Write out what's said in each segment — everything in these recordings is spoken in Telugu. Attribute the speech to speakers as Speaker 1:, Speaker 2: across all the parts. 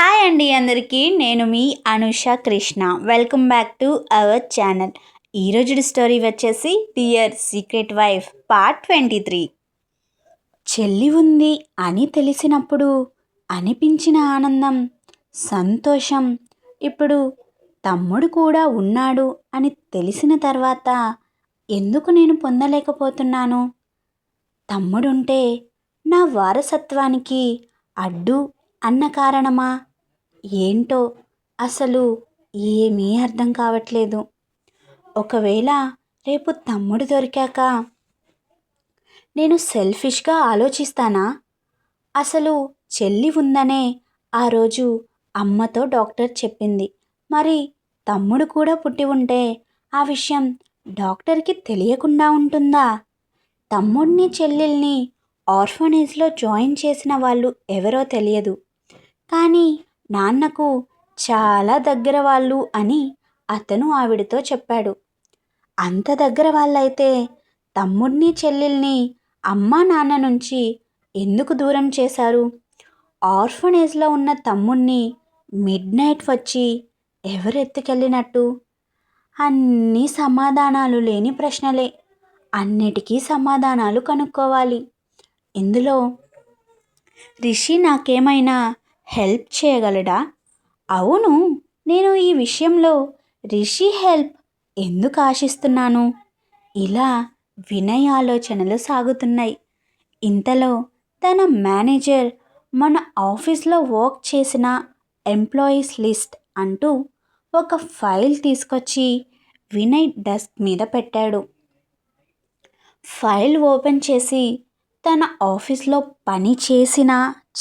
Speaker 1: హాయ్ అండి అందరికీ నేను మీ Anusha Krishna. Welcome back to our channel ఈరోజు స్టోరీ వచ్చేసి dear secret wife part twenty three చెల్లి ఉంది అని తెలిసినప్పుడు అనిపించిన ఆనందం సంతోషం. ఇప్పుడు తమ్ముడు కూడా ఉన్నాడు అని తెలిసిన తర్వాత ఎందుకు నేను పొందలేకపోతున్నాను? తమ్ముడుంటే నా వారసత్వానికి అడ్డు అన్న కారణమా? ఏంటో అసలు ఏమీ అర్థం కావట్లేదు. ఒకవేళ రేపు తమ్ముడు దొరికాక నేను సెల్ఫిష్గా ఆలోచిస్తానా? అసలు చెల్లి ఉందనే ఆ రోజు అమ్మతో డాక్టర్ చెప్పింది. మరి తమ్ముడు కూడా పుట్టి ఉంటే ఆ విషయం డాక్టర్కి తెలియకుండా ఉంటుందా? తమ్ముడిని చెల్లెల్ని ఆర్ఫనేజ్లో జాయిన్ చేసిన వాళ్ళు ఎవరో తెలియదు. కానీ నాన్నకు చాలా దగ్గర వాళ్ళు అని అతను ఆవిడతో చెప్పాడు. అంత దగ్గర వాళ్ళైతే తమ్ముడిని చెల్లెల్ని అమ్మా నాన్న నుంచి ఎందుకు దూరం చేశారు? ఆర్ఫనేజ్లో ఉన్న తమ్ముణ్ణి మిడ్ నైట్ వచ్చి ఎవరు ఎత్తుకెళ్ళినట్టు అన్నీ సమాధానాలు లేని ప్రశ్నలే. అన్నిటికీ సమాధానాలు కనుక్కోవాలి. ఇందులో రిషి నాకేమైనా హెల్ప్ చేయగలడా? అవును నేను ఈ విషయంలో రిషి హెల్ప్ ఎందుకు ఆశిస్తున్నాను? ఇలా వినయ్ ఆలోచనలు సాగుతున్నాయి. ఇంతలో తన మేనేజర్ మన ఆఫీస్లో వర్క్ చేసిన ఎంప్లాయీస్ లిస్ట్ అంటూ ఒక ఫైల్ తీసుకొచ్చి వినయ్ డెస్క్ మీద పెట్టాడు. ఫైల్ ఓపెన్ చేసి తన ఆఫీస్లో పని చేసిన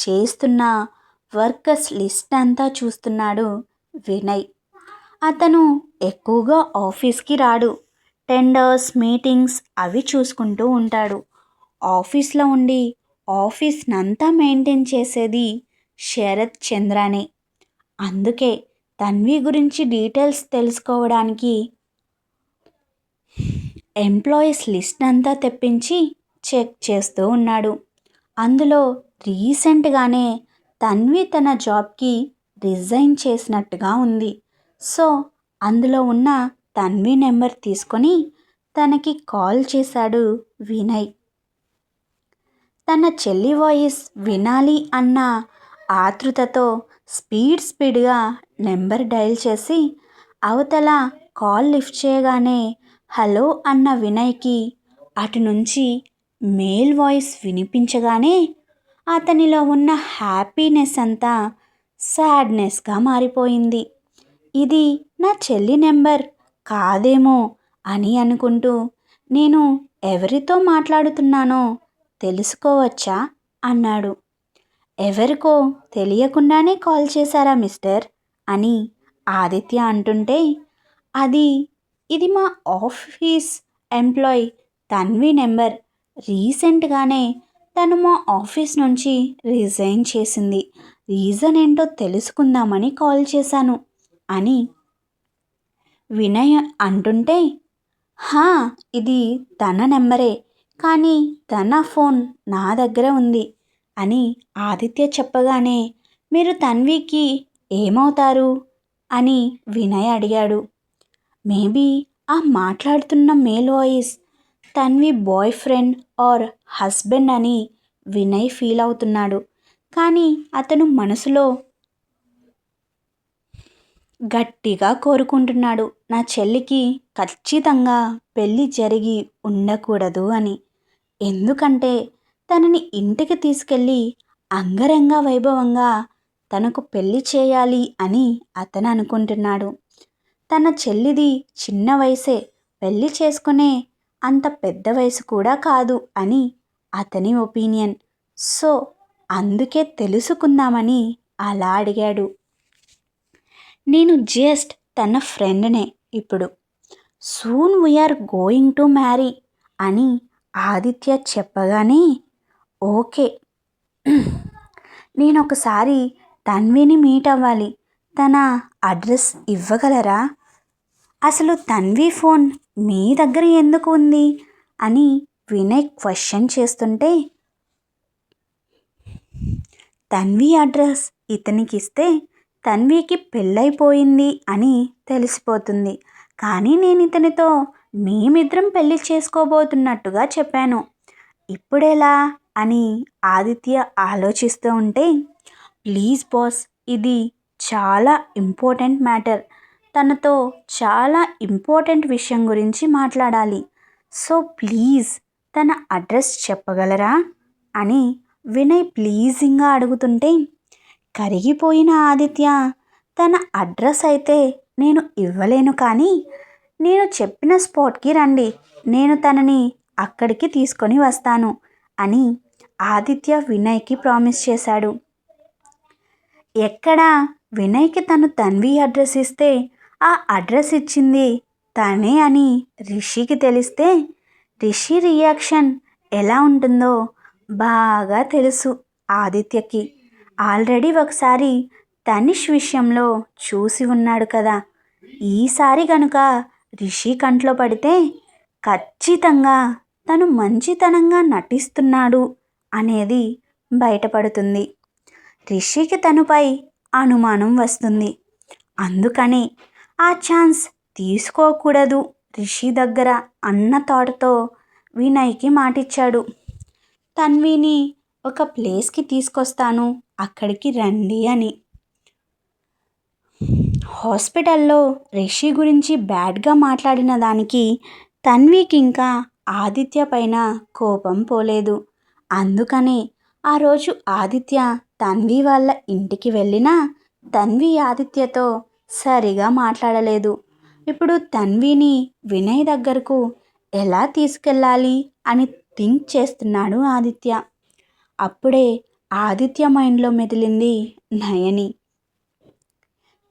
Speaker 1: చేస్తున్న వర్కర్స్ లిస్ట్ అంతా చూస్తున్నాడు వినయ్. అతను ఎక్కువగా ఆఫీస్కి రాడు. టెండర్స్ మీటింగ్స్ అవి చూసుకుంటూ ఉంటాడు. ఆఫీస్లో ఉండి ఆఫీస్నంతా మెయింటైన్ చేసేది శరత్ చంద్రనే. అందుకే తన్వి గురించి డీటెయిల్స్ తెలుసుకోవడానికి ఎంప్లాయీస్ లిస్ట్ అంతా తెప్పించి చెక్ చేస్తూ ఉన్నాడు. అందులో రీసెంట్గానే తన్వి తన జాబ్కి రిజైన్ చేసినట్టుగా ఉంది. సో అందులో ఉన్న తన్వి నెంబర్ తీసుకొని తనకి కాల్ చేశాడు వినయ్. తన చెల్లి వాయిస్ వినాలి అన్న ఆతృతతో స్పీడ్ స్పీడ్గా నెంబర్ డయల్ చేసి అవతల కాల్ లిఫ్ట్ చేయగానే హలో అన్న వినయ్కి అటు నుంచి మేల్ వాయిస్ వినిపించగానే అతనిలో ఉన్న హ్యాపీనెస్ అంతా సాడ్నెస్గా మారిపోయింది. ఇది నా చెల్లి నెంబర్ కాదేమో అని అనుకుంటూ నేను ఎవరితో మాట్లాడుతున్నానో తెలుసుకోవచ్చా అన్నాడు. ఎవరికో తెలియకుండానే కాల్ చేశారా మిస్టర్? అని ఆదిత్య అంటుంటే అది ఇది మా ఆఫీస్ ఎంప్లాయ్ తన్వి నెంబర్. రీసెంట్గానే తను మా ఆఫీస్ నుంచి రిజైన్ చేసింది. రీజన్ ఏంటో తెలుసుకుందామని కాల్ చేశాను అని వినయ్ అంటుంటే హా ఇది తన నెంబరే కానీ తన ఫోన్ నా దగ్గర ఉంది అని ఆదిత్య చెప్పగానే మీరు తన్వికి ఏమవుతారు? అని వినయ్ అడిగాడు. మేబీ ఆ మాట్లాడుతున్న male voice Tanvi boy friend or husband అని వినయ్ ఫీల్ అవుతున్నాడు. కానీ అతను మనసులో గట్టిగా కోరుకుంటున్నాడు. నా చెల్లికి ఖచ్చితంగా పెళ్ళి జరిగి ఉండకూడదు అని. ఎందుకంటే తనని ఇంటికి తీసుకెళ్ళి అంగరంగ వైభవంగా తనకు పెళ్ళి చేయాలి అని అతను అనుకుంటున్నాడు. తన చెల్లిది చిన్న వయసే. పెళ్ళి చేసుకునే అంత పెద్ద వయసు కూడా కాదు అని అతని ఒపీనియన్. సో అందుకే తెలుసుకుందామని అలా అడిగాడు. నేను జస్ట్ తన ఫ్రెండ్నే ఇప్పుడు. Soon we are going to marry అని ఆదిత్య చెప్పగానే ఓకే. నేను ఒకసారి తన్విని మీట్ అవ్వాలి. తన అడ్రస్ ఇవ్వగలరా? అసలు తన్వి ఫోన్ మీ దగ్గర ఎందుకు ఉంది? అని వినయ్ క్వశ్చన్ చేస్తుంటే తన్వి అడ్రస్ ఇతనికి ఇస్తే తన్వికి పెళ్ళైపోయింది అని తెలిసిపోతుంది. కానీ నేను ఇతనితో మేమిద్దరం పెళ్ళి చేసుకోబోతున్నట్టుగా చెప్పాను. ఇప్పుడెలా? అని ఆదిత్య ఆలోచిస్తూ ఉంటే ప్లీజ్ బాస్ ఇది చాలా ఇంపార్టెంట్ మ్యాటర్. తనతో చాలా ఇంపార్టెంట్ విషయం గురించి మాట్లాడాలి. సో ప్లీజ్ తన అడ్రస్ చెప్పగలరా? అని వినయ్ ప్లీజింగ్గా అడుగుతుంటే కరిగిపోయిన ఆదిత్య తన అడ్రస్ అయితే నేను ఇవ్వలేను కానీ నేను చెప్పిన స్పాట్కి రండి నేను తనని అక్కడికి తీసుకొని వస్తాను అని ఆదిత్య వినయ్కి ప్రామిస్ చేశాడు. ఎక్కడ వినయ్కి తను తన్వి అడ్రస్ ఇస్తే ఆ అడ్రస్ ఇచ్చింది. తనే అని రిషికి తెలిస్తే రిషి రియాక్షన్ ఎలా ఉంటుందో బాగా తెలుసు ఆదిత్యకి. ఆల్రెడీ ఒకసారి తనిష్ విషయంలో చూసి ఉన్నాడు కదా. ఈసారి కనుక రిషి కంట్లో పడితే ఖచ్చితంగా తను మంచితనంగా నటిస్తున్నాడు అనేది బయటపడుతుంది. రిషికి తనుపై అనుమానం వస్తుంది. అందుకని ఆ ఛాన్స్ తీసుకోకూడదు. రిషి దగ్గర అన్న తోటతో వినయ్కి మాటిచ్చాడు. తన్విని ఒక ప్లేస్కి తీసుకొస్తాను అక్కడికి రండి అని. హాస్పిటల్లో రిషి గురించి బ్యాడ్గా మాట్లాడిన దానికి తన్వికి ఇంకా ఆదిత్య పైన కోపం పోలేదు. అందుకనే ఆ రోజు ఆదిత్య తన్వి వాళ్ళ ఇంటికి వెళ్ళినా తన్వి ఆదిత్యతో సరిగా మాట్లాడలేదు. ఇప్పుడు తన్విని వినయ్ దగ్గరకు ఎలా తీసుకెళ్ళాలి అని థింక్ చేస్తున్నాడు ఆదిత్య. అప్పుడే ఆదిత్య మైండ్లో మెదిలింది నయని.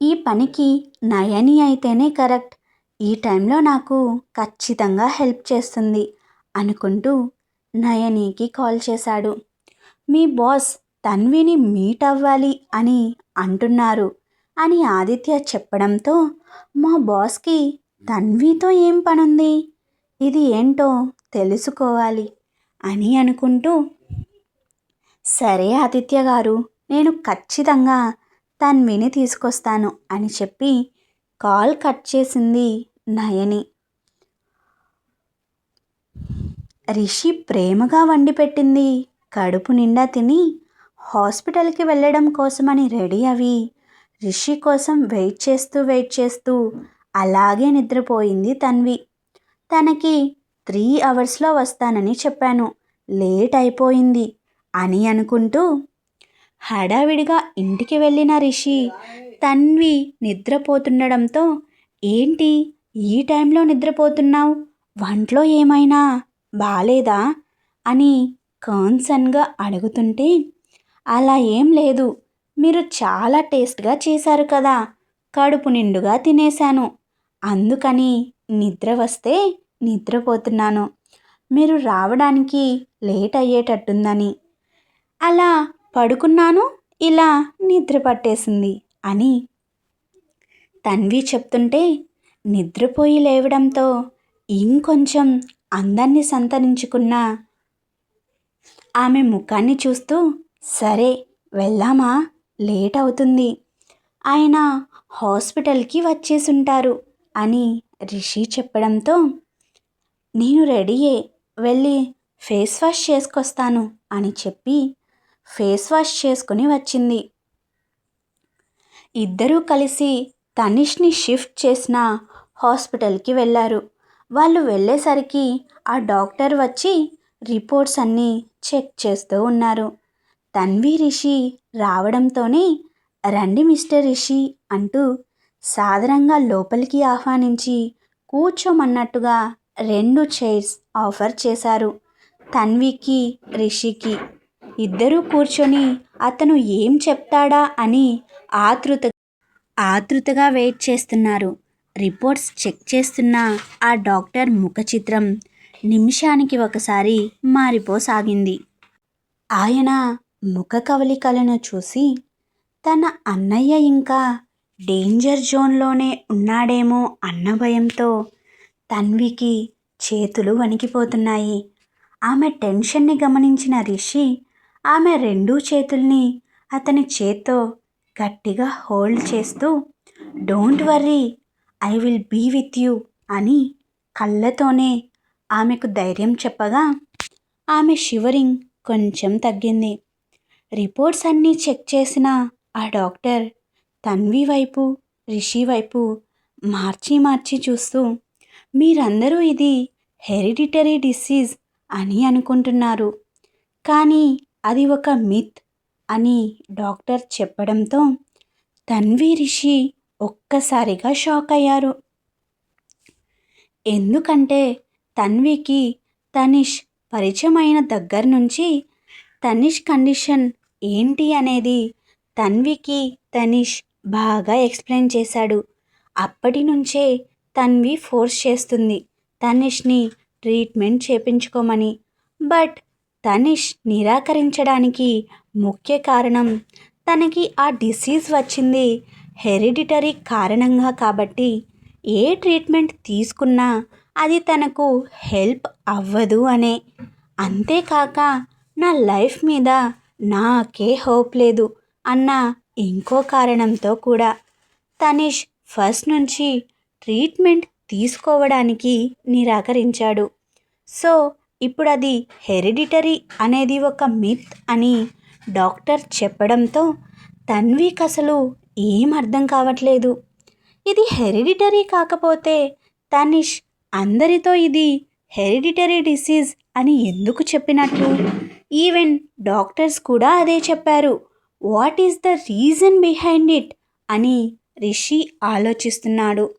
Speaker 1: ఈ పనికి నయని అయితేనే కరెక్ట్. ఈ టైంలో నాకు ఖచ్చితంగా హెల్ప్ చేస్తుంది అనుకుంటూ నయనికి కాల్ చేశాడు. మీ బాస్ తన్విని మీట్ అవ్వాలి అని అంటున్నారు. అని ఆదిత్య చెప్పడంతో మా బాస్కి తన్వితో ఏం పనుంది? ఇది ఏంటో తెలుసుకోవాలి అని అనుకుంటూ సరే ఆదిత్య గారు నేను ఖచ్చితంగా తన్విని తీసుకొస్తాను అని చెప్పి కాల్ కట్ చేసింది నయని. రిషి ప్రేమగా వండి పెట్టింది. కడుపు నిండా తిని హాస్పిటల్కి వెళ్ళడం కోసమని రెడీ అవి రిషి కోసం వెయిట్ చేస్తూ వెయిట్ చేస్తూ అలాగే నిద్రపోయింది తన్వి. తనకి త్రీ అవర్స్లో వస్తానని చెప్పాను. లేట్ అయిపోయింది అని అనుకుంటూ హడావిడిగా ఇంటికి వెళ్ళిన రిషి తన్వి నిద్రపోతుండడంతో ఏంటి ఈ టైంలో నిద్రపోతున్నావు? వంట్లో ఏమైనా బాలేదా? అని కాన్సన్గా అడుగుతుంటే అలా ఏం లేదు. మీరు చాలా టేస్ట్గా చేశారు కదా. కడుపు నిండుగా తినేశాను. అందుకని నిద్ర వస్తే నిద్రపోతున్నాను. మీరు రావడానికి లేట్ అయ్యేటట్టుందని. అలా పడుకున్నాను ఇలా నిద్ర పట్టేసింది అని తన్వి చెప్తుంటే నిద్రపోయి లేవడంతో ఇంకొంచెం అందాన్ని సంతరించుకున్న ఆమె ముఖాన్ని చూస్తూ సరే వెళ్దామా? లేట్ అవుతుంది ఆయన హాస్పిటల్కి వచ్చేసుంటారు అని రిషి చెప్పడంతో నేను రెడీయే వెళ్ళి ఫేస్ వాష్ చేసుకొస్తాను అని చెప్పి ఫేస్ వాష్ చేసుకుని వచ్చింది. ఇద్దరూ కలిసి తనిష్ని షిఫ్ట్ చేసిన హాస్పిటల్కి వెళ్ళారు. వాళ్ళు వెళ్ళేసరికి ఆ డాక్టర్ వచ్చి రిపోర్ట్స్ అన్నీ చెక్ చేస్తూ ఉన్నారు. తన్వి రిషి రావడంతోనే రండి మిస్టర్ రిషి అంటూ సాధారణంగా లోపలికి ఆహ్వానించి కూర్చోమన్నట్టుగా రెండు చైర్స్ ఆఫర్ చేశారు తన్వికి రిషికి. ఇద్దరూ కూర్చొని అతను ఏం చెప్తాడా అని ఆతృత ఆతృతగా వెయిట్ చేస్తున్నారు. రిపోర్ట్స్ చెక్ చేస్తున్న ఆ డాక్టర్ ముఖ చిత్రం నిమిషానికి ఒకసారి మారిపోసాగింది. ఆయన ముఖ కవలికలను చూసి తన అన్నయ్య ఇంకా డేంజర్ జోన్లోనే ఉన్నాడేమో అన్న భయంతో తన్వికి చేతులు వణికిపోతున్నాయి. ఆమె టెన్షన్ని గమనించిన రిషి ఆమె రెండూ చేతుల్ని అతని చేత్తో గట్టిగా హోల్డ్ చేస్తూ don't worry I will be with you అని కళ్ళతోనే ఆమెకు ధైర్యం చెప్పగా ఆమె షివరింగ్ కొంచెం తగ్గింది. రిపోర్ట్స్ అన్నీ చెక్ చేసిన ఆ డాక్టర్ తన్వి వైపు రిషి వైపు మార్చి మార్చి చూస్తూ మీరందరూ ఇది హెరిడిటరీ డిసీజ్ అని అనుకుంటున్నారు. కానీ అది ఒక మిత్ అని డాక్టర్ చెప్పడంతో తన్వి రిషి ఒక్కసారిగా షాక్ అయ్యారు. ఎందుకంటే తన్వికి తనిష్ పరిచయమైన దగ్గర నుంచి తనిష్ కండిషన్ ఏంటి అనేది తన్వికి తనిష్ బాగా ఎక్స్ప్లెయిన్ చేశాడు. అప్పటి నుంచే తన్వి ఫోర్స్ చేస్తుంది తనిష్ని ట్రీట్మెంట్ చేపించుకోమని. బట్ తనిష్ నిరాకరించడానికి ముఖ్య కారణం తనకి ఆ డిసీజ్ వచ్చింది హెరిడిటరీ కారణంగా కాబట్టి. ఏ ట్రీట్మెంట్ తీసుకున్నా అది తనకు హెల్ప్ అవ్వదు అనే. అంతేకాక నా లైఫ్ మీద నాకే హోప్ లేదు అన్న ఇంకో కారణంతో కూడా. తనిష్ ఫస్ట్ నుంచి ట్రీట్మెంట్ తీసుకోవడానికి నిరాకరించాడు. సో ఇప్పుడు అది హెరిడిటరీ అనేది ఒక మిత్ అని డాక్టర్ చెప్పడంతో తన్విక్ అసలు ఏం అర్థం కావట్లేదు. ఇది హెరిడిటరీ కాకపోతే తనిష్ అందరితో ఇది హెరిడిటరీ డిసీజ్ అని ఎందుకు చెప్పినట్లు? ఈవెన్ డాక్టర్స్ కూడా అదే చెప్పారు. What is the reason behind it అని రిషి ఆలోచిస్తున్నాడు.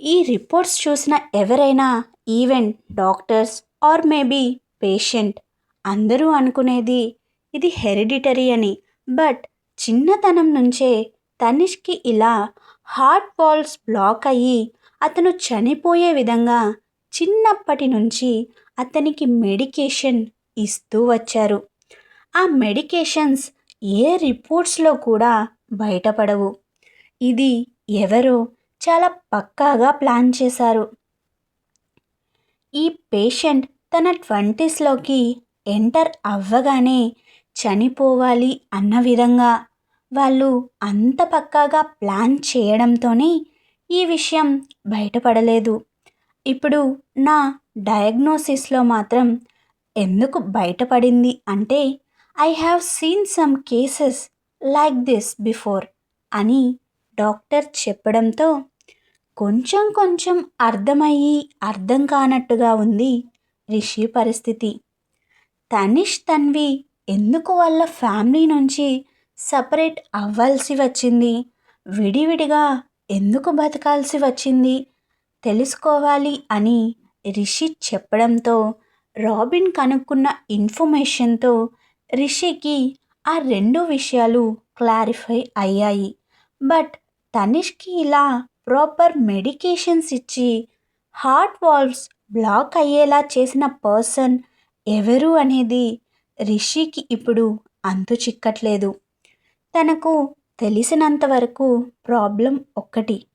Speaker 1: ఈ రిపోర్ట్స్ చూసిన ఎవరైనా even doctors or maybe patient అందరూ అనుకునేది ఇది హెరిడిటరీ అని. బట్ చిన్నతనం నుంచే తనిష్కి ఇలా హార్ట్ వాల్స్ బ్లాక్ అయ్యి అతను చనిపోయే విధంగా చిన్నప్పటి నుంచి అతనికి మెడికేషన్ ఇస్తూ వచ్చారు. ఆ మెడికేషన్స్ ఏ రిపోర్ట్స్లో కూడా బయటపడవు. ఇది ఎవరో చాలా పక్కాగా ప్లాన్ చేశారు. ఈ పేషెంట్ తన ట్వంటీస్లోకి ఎంటర్ అవ్వగానే చనిపోవాలి అన్న విధంగా వాళ్ళు అంత పక్కాగా ప్లాన్ చేయడంతోనే ఈ విషయం బయటపడలేదు. ఇప్పుడు నా డయాగ్నోసిస్లో మాత్రం ఎందుకు బయటపడింది అంటే I have seen some cases like this before అని డాక్టర్ చెప్పడంతో కొంచెం కొంచెం అర్థమయ్యి అర్థం కానట్టుగా ఉంది రిషి పరిస్థితి. తనిష్ తన్వి ఎందుకు వాళ్ళ ఫ్యామిలీ నుంచి సపరేట్ అవ్వాల్సి వచ్చింది? విడివిడిగా ఎందుకు బతకాల్సి వచ్చింది? తెలుసుకోవాలి అని రిషి చెప్పడంతో రాబిన్ కనుక్కున్న ఇన్ఫర్మేషన్తో రిషికి ఆ రెండు విషయాలు క్లారిఫై అయ్యాయి. బట్ తనిష్కి ఇలా ప్రాపర్ మెడికేషన్స్ ఇచ్చి హార్ట్ వాల్వ్స్ బ్లాక్ అయ్యేలా చేసిన పర్సన్ ఎవరు అనేది రిషికి ఇప్పుడు అంతు చిక్కట్లేదు. తనకు తెలిసినంత వరకు ప్రాబ్లం ఒక్కటి.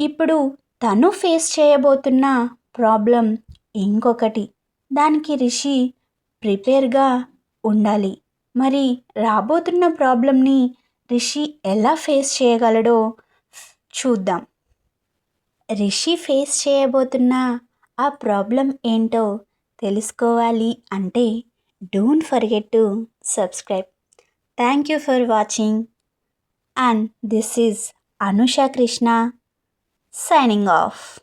Speaker 1: ఇప్పుడు తను ఫేస్ చేయబోతున్న ప్రాబ్లం ఇంకొకటి. దానికి రిషి ప్రిపేర్గా ఉండాలి. మరి రాబోతున్న ప్రాబ్లంని రిషి ఎలా ఫేస్ చేయగలడో చూద్దాం. రిషి ఫేస్ చేయబోతున్న ఆ ప్రాబ్లం ఏంటో తెలుసుకోవాలి అంటే don't forget to subscribe. Thank you for watching. And this is Anusha Krishna signing off.